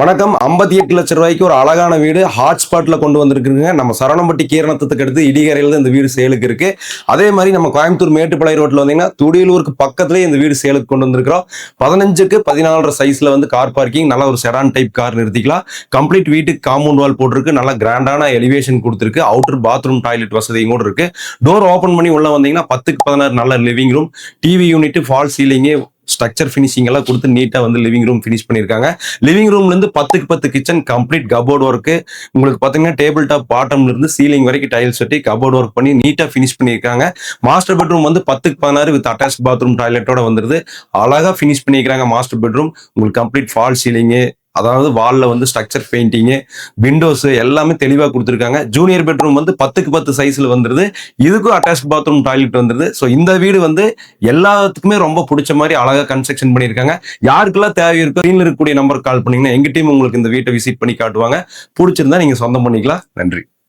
வணக்கம். ஐம்பத்தி எட்டு லட்சம் ரூபாய்க்கு ஒரு அழகான வீடு ஹாட்ஸ்பாட்ல கொண்டு வந்திருக்குங்க. நம்ம சரணம்பட்டி கீரணத்துக்கு அடுத்து இடிகரையில் தான் இந்த வீடு சேலுக்கு இருக்கு. அதே மாதிரி நம்ம கோயம்புத்தூர் மேட்டுப்பாளைய ரோட்ல வந்தீங்கன்னா துடியலூருக்கு பக்கத்துலேயே இந்த வீடு சேலுக்கு கொண்டு வந்திருக்கிறோம். பதினஞ்சுக்கு பதினாலரை சைஸ்ல வந்து கார் பார்க்கிங் நல்ல ஒரு செடான் டைப் கார் நிறுத்திக்கலாம். கம்ப்ளீட் வீட்டுக்கு காம்பவுண்ட் வால் போட்டிருக்கு. நல்ல கிராண்டான எலிவேஷன் கொடுத்துருக்கு. அவுட்டர் பாத்ரூம் டாய்லெட் வசதியும் கூட இருக்கு. டோர் ஓப்பன் பண்ணி உள்ள வந்தீங்கன்னா பத்துக்கு பதினாறு நல்ல living room TV unit fall ceiling structure finishing எல்லாம் கொடுத்து நீட்டா வந்து லிவிங் ரூம் ஃபினிஷ் பண்ணியிருக்காங்க. லிவிங் ரூம்ல இருந்து பத்துக்கு பத்து கிச்சன் கம்ப்ளீட் கபோர்ட் ஒர்க்கு உங்களுக்கு பாத்தீங்கன்னா டேபிள் டாப் பாட்டம்ல இருந்து சீலிங் வரைக்கும் டைல்ஸ் ஒட்டி கபோர்ட் ஒர்க் பண்ணி நீட்டா ஃபினிஷ் பண்ணியிருக்காங்க. மாஸ்டர் பெட்ரூம் வந்து பத்துக்கு பதினாறு வித் அட்டாச் பாத்ரூம் டாய்லெட்டோட வந்துருது. அழகா ஃபினிஷ் பண்ணியிருக்காங்க மாஸ்டர் பெட்ரூம் உங்களுக்கு கம்ப்ளீட் ஃபால் சீலிங்கு அதாவது வால்ல வந்து ஸ்ட்ரக்சர் பெயிண்டிங்கு விண்டோஸு எல்லாமே தெளிவாக கொடுத்துருக்காங்க. ஜூனியர் பெட்ரூம் வந்து பத்துக்கு பத்து சைஸில் வந்துருது. இதுக்கும் அட்டாச் பாத்ரூம் டாய்லெட் வந்துருது. ஸோ இந்த வீடு வந்து எல்லாத்துக்குமே ரொம்ப பிடிச்ச மாதிரி அழகா கன்ஸ்ட்ரக்ஷன் பண்ணியிருக்காங்க. யாருக்கெல்லாம் தேவை இருக்கோ ஸ்க்ரீன்ல இருக்கக்கூடிய நம்பர் கால் பண்ணீங்கன்னா எங்கள் டீம் உங்களுக்கு இந்த வீட்டை விசிட் பண்ணி காட்டுவாங்க. பிடிச்சிருந்தா நீங்கள் சொந்தம் பண்ணிக்கலாம். நன்றி.